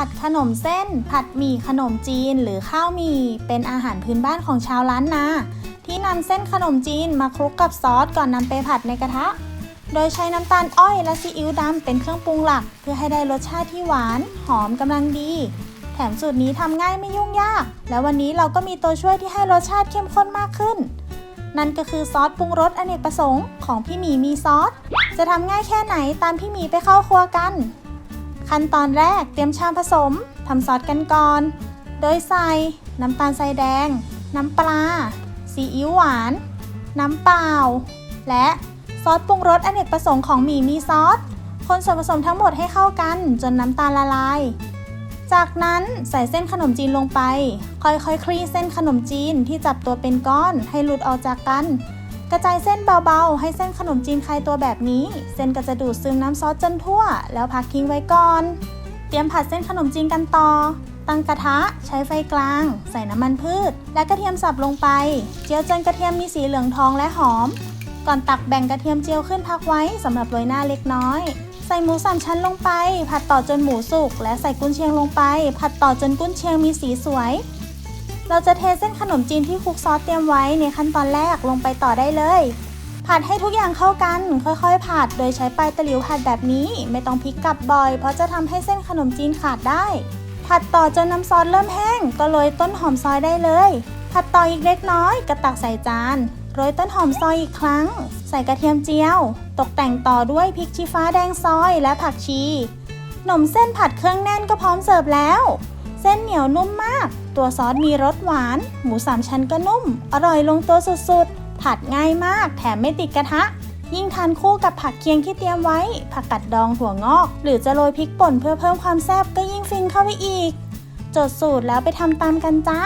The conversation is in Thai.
ผัดขนมเส้น ผัดหมี่ขนมจีนหรือข้าวหมี่เป็นอาหารพื้นบ้านของชาวล้านนาที่นำเส้นขนมจีนมาคลุกกับซอสก่อนนำไปผัดในกระทะ โดยใช้น้ำตาลอ้อยและซีอิ๊วดำเป็นเครื่องปรุงหลัก เพื่อให้ได้รสชาติที่หวาน หอมกำลังดี แถมสูตรนี้ทำง่ายไม่ยุ่งยาก และวันนี้เราก็มีตัวช่วยที่ให้รสชาติเข้มข้นมากขึ้น นั่นก็คือซอสปรุงรสอเนกประสงค์ของพี่หมีมีซอส จะทำง่ายแค่ไหนตามพี่หมีไปเข้าครัวกัน ขั้นตอนแรกเตรียมชามผสมทำซอสกันก่อน โดยใส่น้ำตาลทรายแดง น้ำปลา ซีอิ๊วหวาน น้ำเปล่า และซอสปรุงรสอเนกประสงค์ของหมี่มีซอส คนส่วนผสมทั้งหมดให้เข้ากันจนน้ำตาลละลาย จากนั้นใส่เส้นขนมจีนลงไป ค่อยๆคลี่เส้นขนมจีนที่จับตัวเป็นก้อนให้หลุดออกจากกัน กระจายเส้นเบาๆ ให้เส้นขนมจีนคลายตัวแบบนี้ เส้นก็จะดูดซึมน้ำซอสจนทั่ว แล้วพักทิ้งไว้ก่อน เตรียมผัดเส้นขนมจีนกันต่อ ตั้งกระทะใช้ไฟกลาง ใส่น้ำมันพืช และกระเทียมสับลงไป เจียวจนกระเทียมมีสีเหลืองทองและหอม ก่อนตักแบ่งกระเทียมเจียวขึ้นพักไว้สำหรับโรยหน้าเล็กน้อย ใส่หมูสามชั้นลงไป ผัดต่อจนหมูสุกและใส่กุนเชียงลงไป ผัดต่อจนกุนเชียงมีสีสวย เราจะเทเส้นขนมจีนที่คลุกซอสเตรียมไว้ในขั้นตอนแรกลงไปต่อได้เลย ผัดให้ทุกอย่างเข้ากัน ค่อยๆ ผัด โดยใช้ปลายตะหลิวผัดแบบนี้ ไม่ต้องพลิกกลับบ่อย เพราะจะทำให้เส้นขนมจีนขาดได้ ผัดต่อจนน้ำซอสเริ่มแห้ง ก็โรยต้นหอมซอยได้เลย ผัดต่ออีกเล็กน้อยก็ตักใส่จานโรยต้นหอมซอยอีกครั้ง ใส่กระเทียมเจียว ตกแต่งต่อด้วยพริกชี้ฟ้าแดงซอยและผักชี หนมเส้นผัดเครื่องแน่นก็พร้อมเสิร์ฟแล้ว ส้นเหนียวนุ่มมาก ตัวซอสมีรสหวาน หมูสามชั้นก็นุ่ม อร่อยลงตัวสุดๆ ผัดง่ายมาก แถมไม่ติดกระทะ ยิ่งทานคู่กับผักเคียงที่เตรียมไว้ ผักกัดดองถั่วงอก หรือจะโรยพริกป่นเพื่อเพิ่มความแซ่บก็ยิ่งฟินเข้าไปอีก จดสูตรแล้วไปทำตามกันจ้า